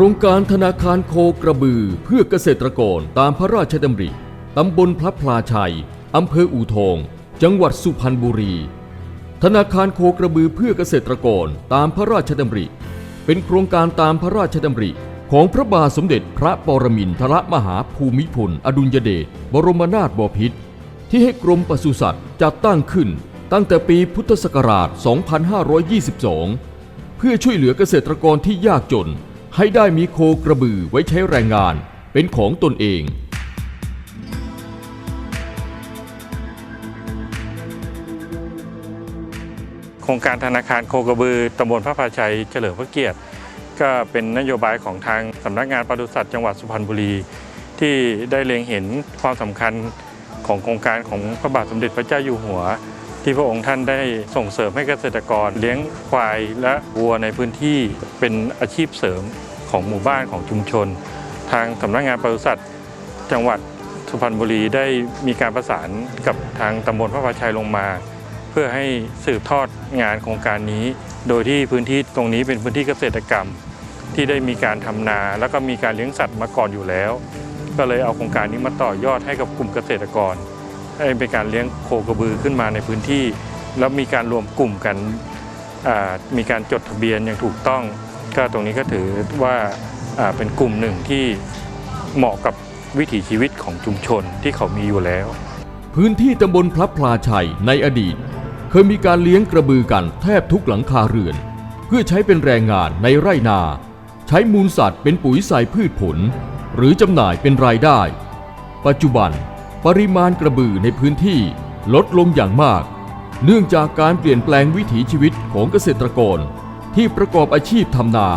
ครงการธนาคารโคกระบือเพื่อเกษตรกรตามพระราชดำริ ตำบลพระพลาชัย อำเภออูทอง จังหวัดสุพรรณบุรี ธนาคารโคกระบือเพื่อเกษตรกรตามพระราชดำริ เป็นโครงการตามพระราชดำริของพระบาทสมเด็จพระปรมินทรมหาภูมิพล อดุลยเดช บรมนาถบพิตร ที่ให้กรมปศุสัตว์จัดตั้งขึ้นตั้งแต่ปีพุทธศักราช 2522 เพื่อช่วยเหลือเกษตรกรที่ยากจน ให้ได้มีโคกระบือไว้ใช้แรงงานเป็นของตนเอง โครงการธนาคารโคกระบือตำบลพระพาชัยเฉลิมพระเกียรติ ก็เป็นนโยบายของทางสำนักงานปศุสัตว์จังหวัดสุพรรณบุรี ที่ได้เล็งเห็นความสำคัญของโครงการของพระบาทสมเด็จพระเจ้าอยู่หัว ที่พระองค์ท่านได้ส่งเสริมให้เกษตรกรเลี้ยงควายและวัวในพื้นที่เป็นอาชีพเสริม ของหมู่บ้านของชุมชน ทางสำนักงานปศุสัตว์จังหวัดสุพรรณบุรีได้มีการประสานกับทางตำบลพระพาชัยลงมา เพื่อให้สืบทอดงานโครงการนี้ โดยที่พื้นที่ตรงนี้เป็นพื้นที่เกษตรกรรม ที่ได้มีการทำนา แล้วก็มีการเลี้ยงสัตว์มาก่อนอยู่แล้ว ก็เลยเอาโครงการนี้มาต่อยอดให้กับกลุ่มเกษตรกรให้เป็นการเลี้ยงโคกระบือขึ้นมาในพื้นที่ แล้วมีการรวมกลุ่มกันมีการจดทะเบียนอย่างถูกต้อง ก็ตรงนี้ก็ถือว่าเป็นกลุ่มหนึ่งที่เหมาะกับวิถีชีวิตของชุมชนที่เขามีอยู่แล้ว พื้นที่ตำบลพลับพลาชัยในอดีต เคยมีการเลี้ยงกระบือกันแทบทุกหลังคาเรือน เพื่อใช้เป็นแรงงานในไร่นา ใช้มูลสัตว์เป็นปุ๋ยใส่พืชผล หรือจำหน่ายเป็นรายได้ ปัจจุบันปริมาณกระบือในพื้นที่ลดลงอย่างมาก เนื่องจากการเปลี่ยนแปลงวิถีชีวิตของเกษตรกร ที่ประกอบอาชีพทำนา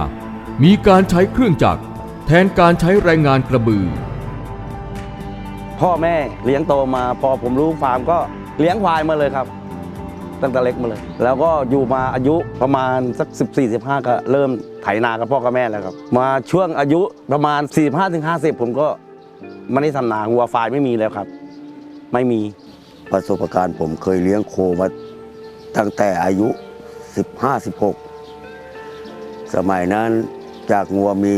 มีการใช้เครื่องจักร แทนการใช้แรงงานกระบือ พ่อแม่เลี้ยงโตมาพอผมรู้ฟาร์มก็เลี้ยงควายมาเลยครับ ตั้งแต่เล็กมาเลย แล้วก็อยู่มาอายุประมาณสัก 14 15 ก็เริ่มไถนากับพ่อกับแม่แล้วครับ มาช่วงอายุประมาณ 45ถึง50 ผมก็ไม่ได้ทำนาวัวควายไม่มีแล้วครับ ไม่มีประสบการณ์ผมเคยเลี้ยงโคมาตั้งแต่อายุ 15-16 สมัยนั้นจากงัวมี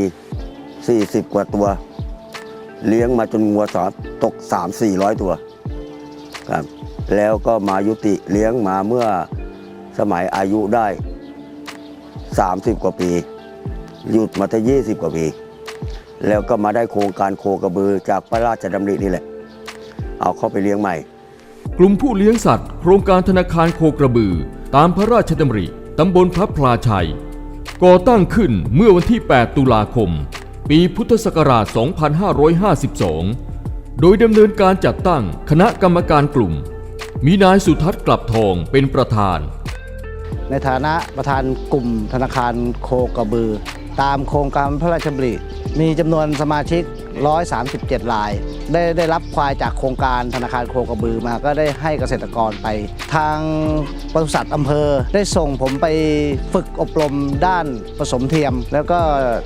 40 กว่าตัว เลี้ยงมาจนงัวสาตก 3-400 ตัวครับแล้วก็มายุติเลี้ยงมาเมื่อสมัยอายุได้ 30 กว่าปี หยุดมาที่20 กว่าปี แล้วก็มาได้โครงการโคกระบือจากพระราชดำรินี่แหละ เอาเข้าไปเลี้ยงใหม่ กลุ่มผู้เลี้ยงสัตว์ โครงการธนาคารโคกระบือ ตามพระราชดำริตำบลพระพลาชัย ก่อตั้งขึ้นเมื่อวันที่ 8 ตุลาคม ปีพุทธศักราช 2552 โดยดำเนินการจัดตั้งคณะกรรมการกลุ่ม มีนายสุทัศน์กลับทองเป็นประธาน ในฐานะประธานกลุ่มธนาคารโคกระบือ ตามโครงการพระราชบัญญัติมีจำนวนสมาชิก 137ราย ได้ได้รับควายจากโครงการธนาคารโคกระบือมาก็ได้ให้เกษตรกรไป ทางปศุสัตว์อำเภอ ได้ส่งผมไปฝึกอบรมด้านผสมเทียม แล้วก็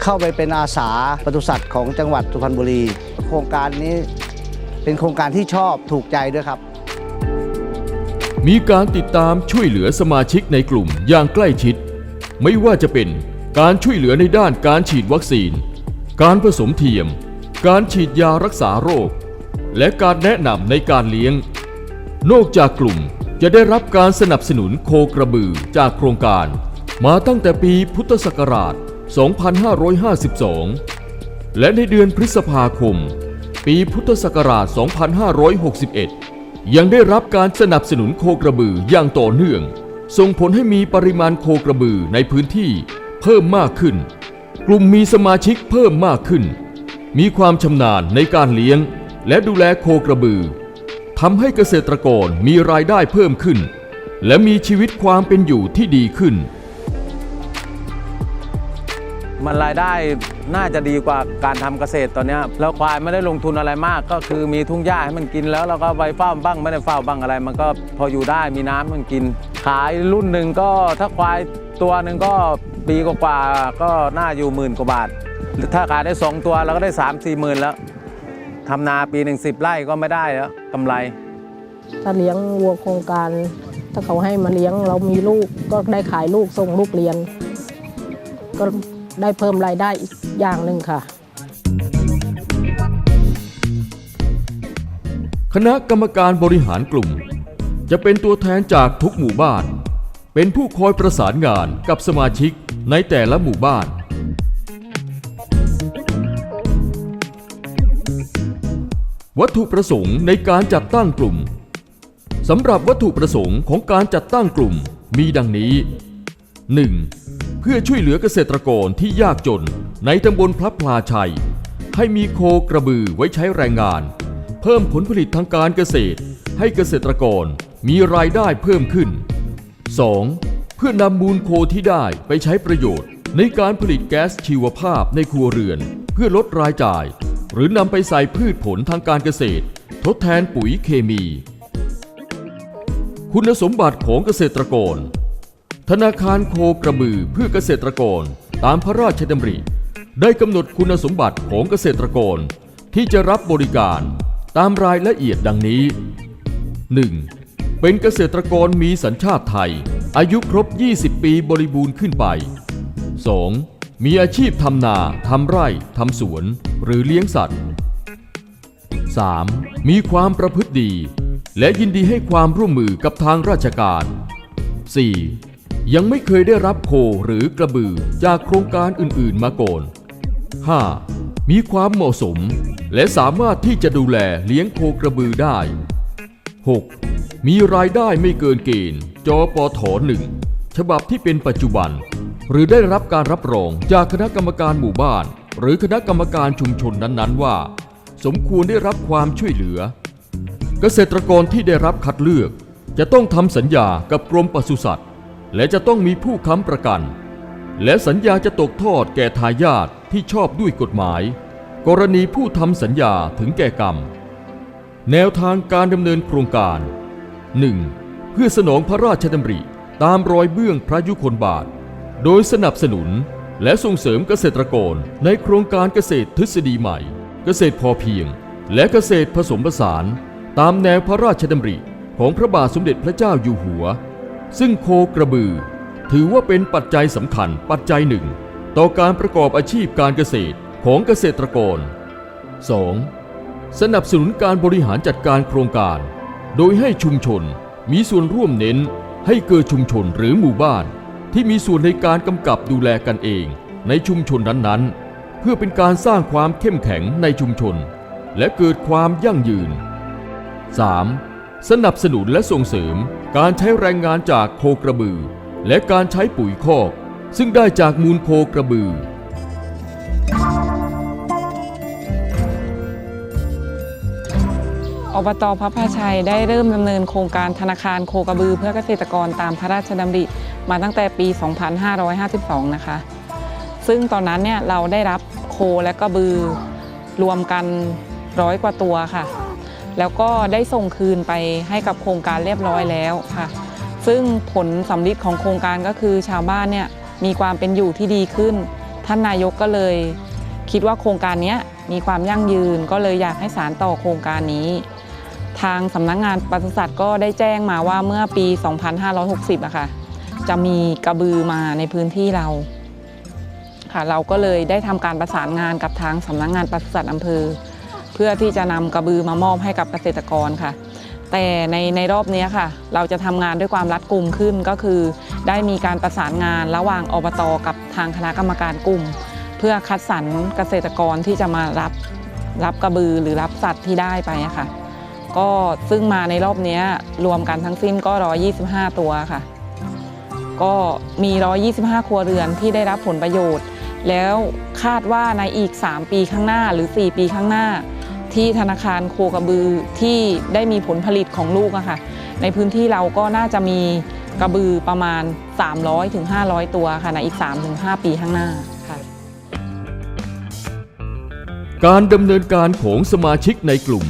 เข้าไปเป็นอาสาปศุสัตว์ของจังหวัดสุพรรณบุรี โครงการนี้เป็นโครงการที่ชอบถูกใจด้วยครับมีการติดตามช่วยเหลือสมาชิกในกลุ่มอย่างใกล้ชิด ไม่ว่าจะเป็นการช่วยเหลือในด้านการฉีดวัคซีน การผสมเทียม การฉีดยารักษาโรค และการแนะนำในการเลี้ยง นอกจากกลุ่มจะได้รับการสนับสนุนโคกระบือจากโครงการ มาตั้งแต่ปีพุทธศักราช 2552 และในเดือนพฤษภาคม ปีพุทธศักราช 2561 ยังได้รับการสนับสนุนโคกระบืออย่างต่อเนื่อง ส่งผลให้มีปริมาณโคกระบือในพื้นที่เพิ่มมากขึ้น กลุ่มมีสมาชิกเพิ่มมากขึ้น มีความชำนาญในการเลี้ยง และดูแลโคกระบือทำให้เกษตรกรมีรายได้เพิ่มขึ้น และมีชีวิตความเป็นอยู่ที่ดีขึ้น มันรายได้น่าจะดีกว่าการทำเกษตรตอนนี้แล้วควายไม่ได้ลงทุนอะไรมากก็คือมีทุ่งหญ้าให้มันกินแล้วเราก็ไปเฝ้าบ้างไม่ได้เฝ้าบ้างอะไร มันก็พออยู่ได้มีน้ำมันกิน ขายรุ่นหนึ่งก็ถ้าควายตัวหนึ่งก็ปีกว่าก็น่าอยู่หมื่นกว่าบาท ถ้าขายได้สองตัวเราก็ได้สามสี่หมื่นแล้วทำนาปีหนึ่งสิบไร่ก็ไม่ได้แล้วกำไร ถ้าเลี้ยงวัวโครงการ ถ้าเขาให้มาเลี้ยงเรามีลูกก็ได้ขายลูกส่งลูกเรียน ก็ได้เพิ่มรายได้อีกอย่างหนึ่งค่ะ คณะกรรมการบริหารกลุ่ม จะเป็นตัวแทนจากทุกหมู่บ้าน เป็นผู้คอยประสานงานกับสมาชิกในแต่ละหมู่บ้าน วัตถุประสงค์ในการจัดตั้งกลุ่มสำหรับวัตถุประสงค์ของการจัดตั้งกลุ่มมีดังนี้ 1. เพื่อช่วยเหลือเกษตรกรที่ยากจนในตำบลพระพลาชัย ให้มีโคกระบือไว้ใช้แรงงาน เพิ่มผลผลิตทางการเกษตร ให้เกษตรกรมีรายได้เพิ่มขึ้น 2. เพื่อนำมูลโคที่ได้ไปใช้ประโยชน์ ในการผลิตแก๊สชีวภาพในครัวเรือน เพื่อลดรายจ่าย หรือนำไปใส่พืชผลทางการเกษตร ทดแทนปุ๋ยเคมี คุณสมบัติของเกษตรกร ธนาคารโคกระบือเพื่อเกษตรกรตามพระราชดำริ ได้กำหนดคุณสมบัติของเกษตรกร ที่จะรับบริการตามรายละเอียดดังนี้ 1. เป็นเกษตรกรมีสัญชาติไทย อายุครบ 20 ปีบริบูรณ์ขึ้นไป 2. มีอาชีพทำนา ทำไร่ ทำสวน หรือเลี้ยงสัตว์ 3. มีความประพฤติดี และยินดีให้ความร่วมมือกับทางราชการ 4. ยังไม่เคยได้รับโคหรือกระบือจากโครงการอื่นๆมาก่อน 5. มีความเหมาะสม และสามารถที่จะดูแลเลี้ยงโคกระบือได้ 6. มีรายได้ไม่เกินเกณฑ์จปทหนึ่งฉบับที่เป็นปัจจุบัน หรือได้รับการรับรองจากคณะกรรมการหมู่บ้าน หรือคณะกรรมการชุมชนนั้นๆ ว่า สมควรได้รับความช่วยเหลือ เกษตรกรที่ได้รับคัดเลือก จะต้องทำสัญญากับกรมปศุสัตว์ และจะต้องมีผู้ค้ำประกัน และสัญญาจะตกทอดแก่ทายาทที่ชอบด้วยกฎหมาย กรณีผู้ทำสัญญาถึงแก่กรรม แนวทางการดำเนินโครงการ 1. เพื่อสนองพระราชดำริตามรอยเบื้องพระยุคลบาท โดยสนับสนุน และส่งเสริมเกษตรกรในโครงการเกษตรทฤษฎีใหม่ เกษตรพอเพียง และเกษตรผสมผสาน ตามแนวพระราชดำริของพระบาทสมเด็จพระเจ้าอยู่หัว ซึ่งโคกระบือ ถือว่าเป็นปัจจัยสำคัญปัจจัยหนึ่ง ต่อการประกอบอาชีพการเกษตรของเกษตรกร 2. สนับสนุนการบริหารจัดการโครงการ โดยให้ชุมชนมีส่วนร่วมเน้นให้เกิดชุมชนหรือหมู่บ้าน ที่มีส่วนในการกำกับดูแลกันเอง ในชุมชนนั้นๆ เพื่อเป็นการสร้างความเข้มแข็งในชุมชน และเกิดความยั่งยืน 3. สนับสนุนและส่งเสริมการใช้แรงงานจากโคกระบือ และการใช้ปุ๋ยคอก ซึ่งได้จากมูลโคกระบือ อบตพระพาชัยได้เริ่มดำเนินโครงการธนาคารโคกระบือเพื่อเกษตรกรตามพระราชดำริ มาตั้งแต่ปี 2552 นะคะ ซึ่งตอนนั้นเนี่ยเราได้รับโคและกระบือรวมกันร้อยกว่าตัวค่ะ แล้วก็ได้ส่งคืนไปให้กับโครงการเรียบร้อยแล้วค่ะ ซึ่งผลสำลิดของโครงการก็คือชาวบ้านเนี่ยมีความเป็นอยู่ที่ดีขึ้น ท่านนายกก็เลย คิดว่าโครงการนี้มีความยั่งยืนก็เลยอยากให้สารต่อโครงการนี้ทางสำนักงงานปศุสัตว์ก็ได้แจ้งมาว่าเมื่อปี 2560อะค่ะ จะมีกระบือมาในพื้นที่เราค่ะเราก็เลยได้ทำการประสานงานกับทางสำนักงงานปศุสัตว์อำเภอ เพื่อที่จะนำกระบือมามอบให้กับเกษตรกรค่ะ แต่ในในรอบนี้ค่ะ เราจะทำงานด้วยความรัดกุมขึ้นก็คือ ได้มีการประสานงานระหว่างอบตกับทางคณะกรรมการกลุ่ม เพื่อคัดสรรเกษตรกรที่จะมารับรับกระบือหรือรับสัตว์ที่ได้ไปค่ะ ก็ซึ่งมาในรอบนี้รวมกันทั้งสิ้นก็ 125 ตัวค่ะ ก็มี 125 ครัวเรือนที่ได้รับผลประโยชน์ แล้วคาดว่าในอีก 3 ปีข้างหน้าหรือ 4 ปีข้างหน้า ที่ธนาคารโคกระบือที่ได้มีผลผลิตของลูกอะค่ะ ในพื้นที่เราก็น่าจะมีกระบือประมาณ 300-500 ตัวค่ะในอีก 3-5 ปีข้างหน้าค่ะการดำเนินการของสมาชิกในกลุ่ม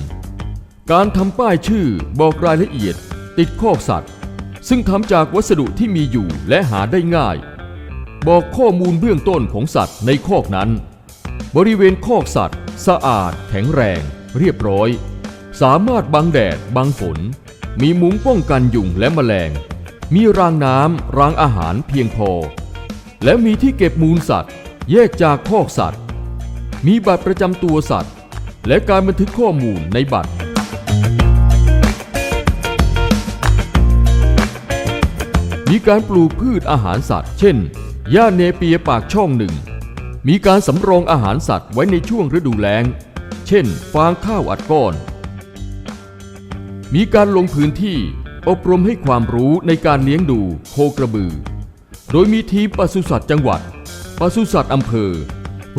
การทำป้ายชื่อบอกรายละเอียด ติดคอสัตว์ ซึ่งทำจากวัสดุที่มีอยู่และหาได้ง่าย บอกข้อมูลเบื้องต้นของสัตว์ในคอกนั้น บริเวณคอกสัตว์ สะอาด แข็งแรง เรียบร้อย สามารถบังแดดบังฝน มีมุ้งป้องกันยุงและแมลง มีรางน้ำรางอาหารเพียงพอ และมีที่เก็บมูลสัตว์ แยกจากคอกสัตว์ มีบัตรประจำตัวสัตว์ และการบันทึกข้อมูลในบัตร มีการปลูกพืชอาหารสัตว์ เช่น หญ้าเนเปียปากช่องหนึ่ง มีการสำรองอาหารสัตว์ไว้ในช่วงฤดูแล้ง เช่น ฟางข้าวอัดก้อน มีการลงพื้นที่อบรมให้ความรู้ในการเลี้ยงดูโคกระบือ โดยมีทีมปศุสัตว์จังหวัด ปศุสัตว์อำเภอ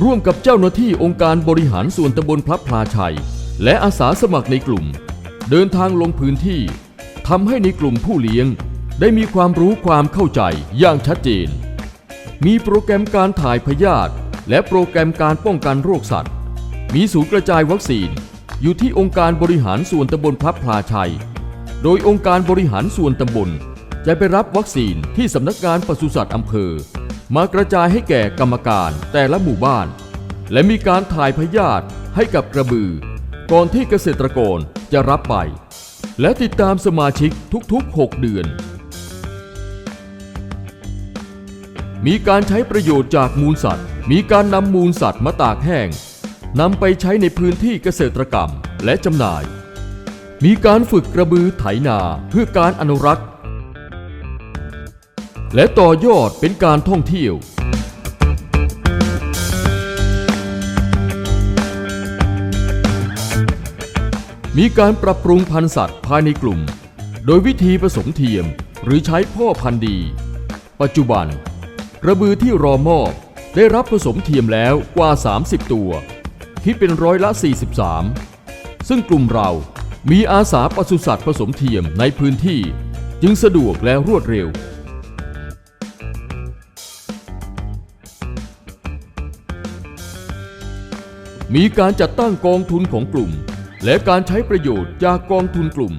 ร่วมกับเจ้าหน้าที่องค์การบริหารส่วนตำบลพระพลาชัย และอาสาสมัครในกลุ่ม เดินทางลงพื้นที่ทำให้ในกลุ่มผู้เลี้ยง ได้มีความรู้ความเข้าใจอย่างชัดเจน มีโปรแกรมการถ่ายพยาธิและโปรแกรมการป้องกันโรคสัตว์ มีศูนย์กระจายวัคซีน อยู่ที่องค์การบริหารส่วนตำบลพระพลาชัย โดยองค์การบริหารส่วนตำบล จะไปรับวัคซีนที่สำนักงานปศุสัตว์อำเภอ มากระจายให้แก่กรรมการแต่ละหมู่บ้าน และมีการถ่ายพยาธิให้กับกระบือ ก่อนที่เกษตรกรจะรับไป และติดตามสมาชิกทุกๆ 6 เดือน มีการใช้ประโยชน์จากมูลสัตว์ มีการนำมูลสัตว์มาตากแห้งนำไปใช้ในพื้นที่เกษตรกรรมและจำหน่าย มีการฝึกกระบือไถนาเพื่อการอนุรักษ์ และต่อยอดเป็นการท่องเที่ยว มีการปรับปรุงพันธุ์สัตว์ภายในกลุ่ม โดยวิธีผสมเทียมหรือใช้พ่อพันธุ์ดี ปัจจุบัน กระบือที่รอมอบได้รับผสมเทียมแล้วกว่า 30 ตัว คิดเป็นร้อยละ 43 ซึ่งกลุ่มเรามีอาสาปศุสัตว์ผสมเทียมในพื้นที่จึงสะดวกและรวดเร็ว มีการจัดตั้งกองทุนของกลุ่ม และการใช้ประโยชน์จากกองทุนกลุ่ม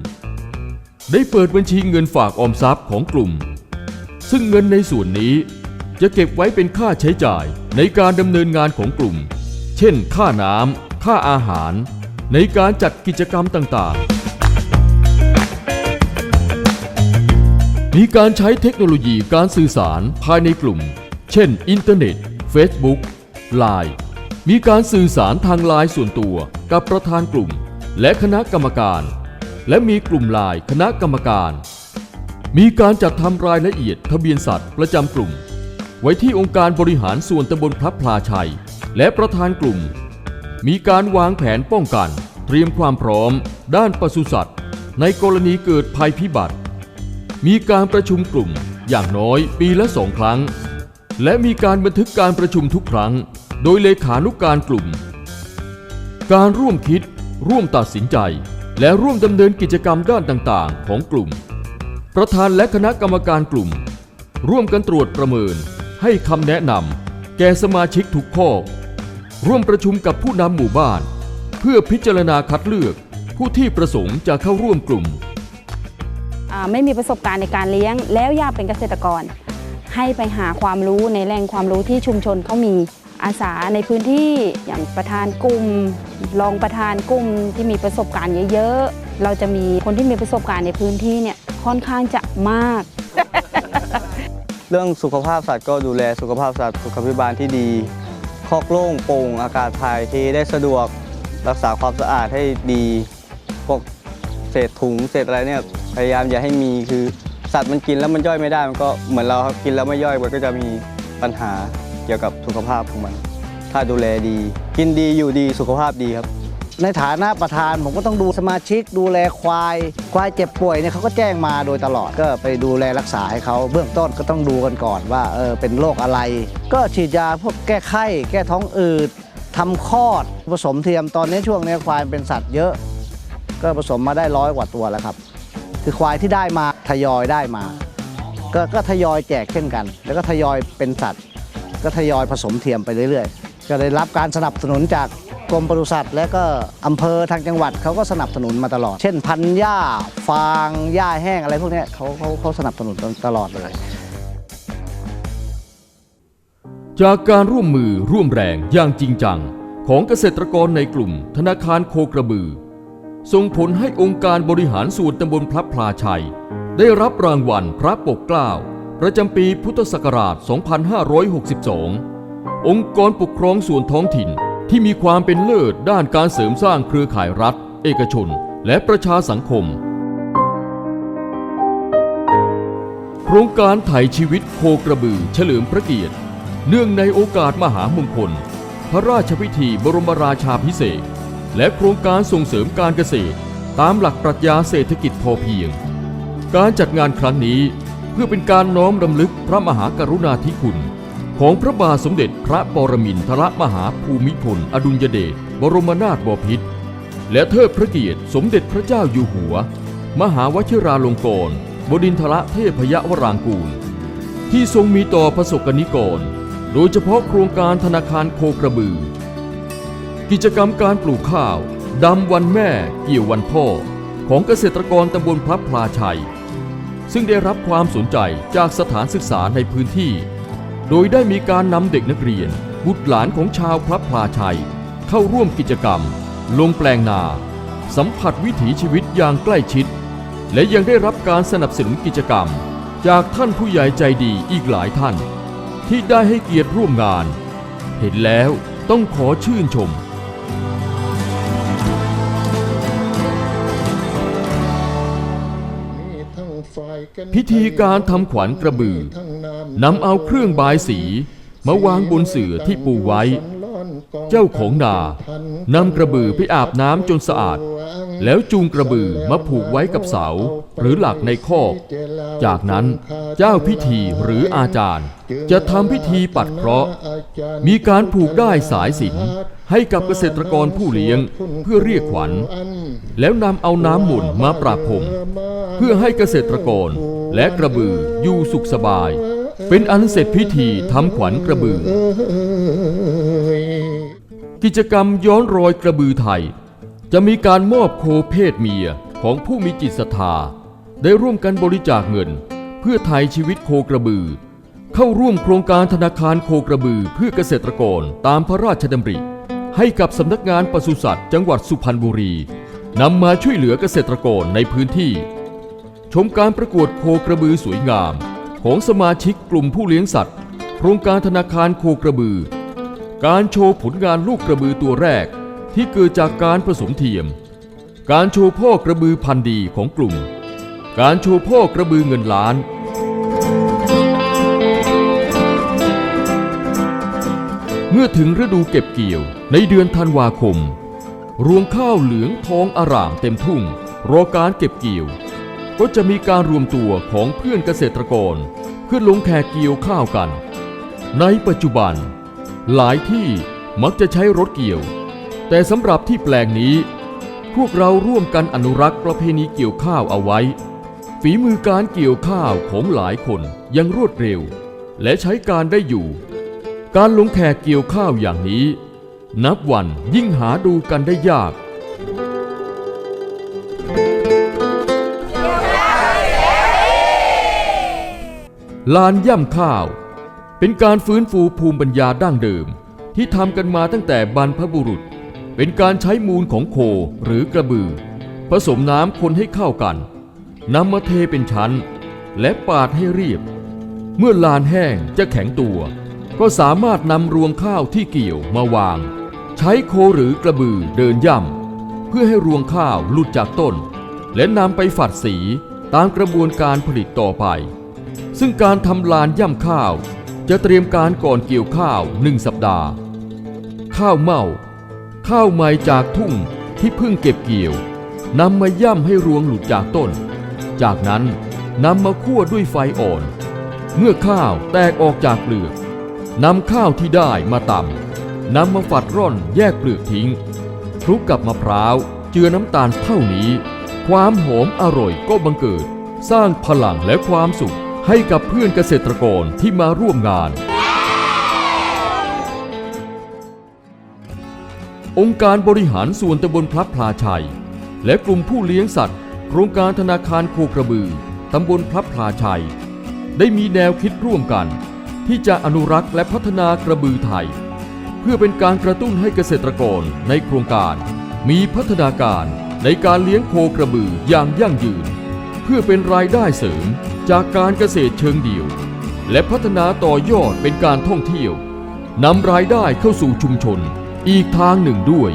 ได้เปิดบัญชีเงินฝากออมทรัพย์ของกลุ่ม ซึ่งเงินในส่วนนี้ จะเก็บไว้เป็นค่าใช้จ่ายในการดำเนินงานของกลุ่ม เช่น ค่าน้ำ ค่าอาหาร ในการจัดกิจกรรมต่างๆ มีการใช้เทคโนโลยีการสื่อสารภายในกลุ่ม เช่น อินเทอร์เน็ต Facebook Line มีการสื่อสารทางไลน์ส่วนตัวกับประธานกลุ่ม และคณะกรรมการ และมีกลุ่มไลน์คณะกรรมการ มีการจัดทำรายละเอียดทะเบียนสัตว์ประจำกลุ่ม ไว้ที่องค์การบริหารส่วนตำบลพระพลาชัย และประธานกลุ่ม มีการวางแผนป้องกัน เตรียมความพร้อม ด้านปศุสัตว์ ในกรณีเกิดภัยพิบัติ มีการประชุมกลุ่มอย่างน้อยปีละสองครั้ง และมีการบันทึกการประชุมทุกครั้ง โดยเลขานุการกลุ่ม การร่วมคิด ร่วมตัดสินใจ และร่วมดำเนินกิจกรรมด้านต่างๆ ของกลุ่ม ประธานและคณะกรรมการกลุ่ม ร่วมกันตรวจประเมิน ให้คำแนะนำแก่สมาชิกทุกข้อ ร่วมประชุมกับผู้นำหมู่บ้าน เพื่อพิจารณาคัดเลือกผู้ที่ประสงค์จะเข้าร่วมกลุ่ม อ่าไม่มีประสบการณ์ในการเลี้ยง แล้วอยากเป็นเกษตรกร ให้ไปหาความรู้ในแหล่งความรู้ที่ชุมชนเขามีอาสาในพื้นที่อย่างประธานกลุ่ม รองประธานกลุ่มที่มีประสบการณ์เยอะๆ เราจะมีคนที่มีประสบการณ์ในพื้นที่เนี่ยค่อนข้างจะมาก เรื่องสุขภาพสัตว์ก็ดูแลสุขภาพสัตว์สุขภิบาลที่ดี คอกโล่งโปร่งอากาศถ่ายเทได้สะดวกรักษาความสะอาดให้ดีพวกเศษถุงเศษอะไรเนี่ยพยายามอย่าให้มีคือสัตว์มันกินแล้วมันย่อยไม่ได้มันก็เหมือนเราครับกินแล้วไม่ย่อยมันก็จะมีปัญหาเกี่ยวกับสุขภาพของมัน ถ้าดูแลดี กินดีอยู่ดีสุขภาพดีครับ ในฐานะประธานผมก็ต้องดูสมาชิก ดูแลควาย ควายเจ็บป่วยเนี่ยเขาก็แจ้งมาโดยตลอดก็ไปดูแลรักษาให้เขาเบื้องต้นก็ต้องดูกันก่อนว่าเออเป็นโรคอะไร ก็ฉีดยาพวกแก้ไข้ แก้ท้องอืดทำคลอดผสมเทียมตอนนี้ช่วงนี้ควายเป็นสัตว์เยอะ ก็ผสมมาได้ร้อยกว่าตัวแล้วครับ คือควายที่ได้มาทยอยได้มาก็ก็ทยอยแจกเช่นกัน แล้วก็ทยอยเป็นสัตว์ ก็ทยอยผสมเทียมไปเรื่อยๆ ก็ได้รับการสนับสนุนจาก กรมปศุสัตว์ และก็อำเภอทางจังหวัดเขาก็สนับสนุนมาตลอด เช่นพันหญ้าฟางหญ้าแห้งอะไรพวกนี้เขาเขาเขาสนับสนุนตลอดเลย จากการร่วมมือร่วมแรงอย่างจริงจัง ของเกษตรกรในกลุ่ม ธนาคารโคกระบือ ส่งผลให้องค์การบริหารส่วนตำบลพระพลาชัย ได้รับรางวัลพระปกเกล้าประจำปีพุทธศักราช 2562 องค์กรปกครองส่วนท้องถิ่น ที่มีความเป็นเลิศด้านการเสริมสร้างเครือข่ายรัฐ เอกชน และประชาสังคม โครงการไถ่ชีวิตโคกระบือเฉลิมพระเกียรติ เนื่องในโอกาสมหามงคล พระราชพิธีบรมราชาพิเศษ และโครงการส่งเสริมการเกษตร ตามหลักปรัชญาเศรษฐกิจพอเพียง การจัดงานครั้งนี้เพื่อเป็นการน้อมรำลึกพระมหากรุณาธิคุณ ของพระบาทสมเด็จพระปรมินทรมหาภูมิพล อดุลยเดชบรมนาถบพิตรและเทิดพระเกียรติสมเด็จพระเจ้าอยู่หัว มหาวชิราลงกรณบดินทรเทพยวรางกูล ที่ทรงมีต่อประสบกนิกร โดยเฉพาะโครงการธนาคารโคกระบือ กิจกรรมการปลูกข้าวดำวันแม่เกี่ยววันพ่อ ของเกษตรกรตำบลพระพลาชัย ซึ่งได้รับความสนใจจากสถานศึกษาในพื้นที่ โดยได้มีการนำเด็กนักเรียน บุตรหลานของชาวพระพลาชัย เข้าร่วมกิจกรรม ลงแปลงนา สัมผัสวิถีชีวิตอย่างใกล้ชิด และยังได้รับการสนับสนุนกิจกรรม จากท่านผู้ใหญ่ใจดีอีกหลายท่าน ที่ได้ให้เกียรติร่วมงาน เห็นแล้วต้องขอชื่นชมพิธีการทำขวัญกระบือ นำเอาเครื่องบายสี มาวางบนเสื่อที่ปูไว้ เจ้าของนานำกระบือไปอาบน้ำจนสะอาด แล้วจูงกระบือมาผูกไว้กับเสา หรือหลักในคอกจากนั้นเจ้าพิธีหรืออาจารย์ จะทำพิธีปัดเคราะห์ มีการผูกได้สายสินให้กับเกษตรกรผู้เลี้ยงเพื่อเรียกขวัญ แล้วนำเอาน้ำหมุนมาประพรมเพื่อให้เกษตรกรและกระบืออยู่สุขสบาย เป็นอันเสร็จพิธีทำขวัญกระบือ กิจกรรมย้อนรอยกระบือไทย จะมีการมอบโคเพศเมียของผู้มีจิตศรัทธา ได้ร่วมกันบริจาคเงิน เพื่อไถ่ชีวิตโคกระบือ เข้าร่วมโครงการธนาคารโคกระบือเพื่อเกษตรกรตามพระราชดำริ ให้กับสำนักงานปศุสัตว์จังหวัดสุพรรณบุรีนำมาช่วยเหลือเกษตรกรในพื้นที่ ชมการประกวดโคกระบือสวยงาม ของสมาชิกกลุ่มผู้เลี้ยงสัตว์ โครงการธนาคารโคกระบือ การโชว์ผลงานลูกกระบือตัวแรกที่เกิดจากการผสมเทียม การโชว์พ่อกระบือพันธุ์ดีของกลุ่ม การโชว์พ่อกระบือเงินล้าน เมื่อถึงฤดูเก็บเกี่ยวในเดือนธันวาคม รวงข้าวเหลืองทองอร่ามเต็มทุ่ง รอการเก็บเกี่ยว ก็จะมีการรวมตัวของเพื่อนเกษตรกรเพื่อลงแขกเกี่ยวข้าวกัน ในปัจจุบัน หลายที่มักจะใช้รถเกี่ยว แต่สำหรับที่แปลงนี้ พวกเราร่วมกันอนุรักษ์ประเพณีเกี่ยวข้าวเอาไว้ ฝีมือการเกี่ยวข้าวของหลายคนยังรวดเร็ว และใช้การได้อยู่ การลงแขกเกี่ยวข้าวอย่างนี้ นับวันยิ่งหาดูกันได้ยาก ลานย่ำข้าว เป็นการฟื้นฟูภูมิปัญญาดั้งเดิม ที่ทำกันมาตั้งแต่บรรพบุรุษ เป็นการใช้มูลของโคหรือกระบือ ผสมน้ำคนให้เข้ากันนำมาเทเป็นชั้น และปาดให้เรียบ เมื่อลานแห้งจะแข็งตัว ก็สามารถนำรวงข้าวที่เกี่ยวมาวาง ใช้โคหรือกระบือเดินย่ำเพื่อให้รวงข้าวหลุดจากต้น และนำไปฝัดสีตามกระบวนการผลิตต่อไป ซึ่งการทำลานย่ำข้าว จะเตรียมการก่อนเกี่ยวข้าวหนึ่งสัปดาห์ ข้าวเม่า ข้าวใหม่จากทุ่งที่เพิ่งเก็บเกี่ยวนำมาย่ำให้รวงหลุดจากต้น จากนั้นนำมาคั่วด้วยไฟอ่อน เมื่อข้าวแตกออกจากเปลือกนำข้าวที่ได้มาตำนำมาฝัดร่อนแยกเปลือกทิ้งคลุกกับมะพร้าวเจือน้ำตาลเท่านี้ ความหอมอร่อยก็บังเกิด สร้างพลังและความสุข ให้กับเพื่อนเกษตรกรที่มาร่วมงาน องค์การบริหารส่วนตำบลพลับพลาชัย และกลุ่มผู้เลี้ยงสัตว์ โครงการธนาคารโคกระบือตำบลพลับพลาชัย ได้มีแนวคิดร่วมกัน ที่จะอนุรักษ์และพัฒนากระบือไทย เพื่อเป็นการกระตุ้นให้เกษตรกรในโครงการ มีพัฒนาการในการเลี้ยงโคกระบืออย่างยั่งยืน เพื่อเป็นรายได้เสริม จากการเกษตรเชิงเดี่ยว และพัฒนาต่อยอดเป็นการท่องเที่ยวนำรายได้เข้าสู่ชุมชนอีกทางหนึ่งด้วย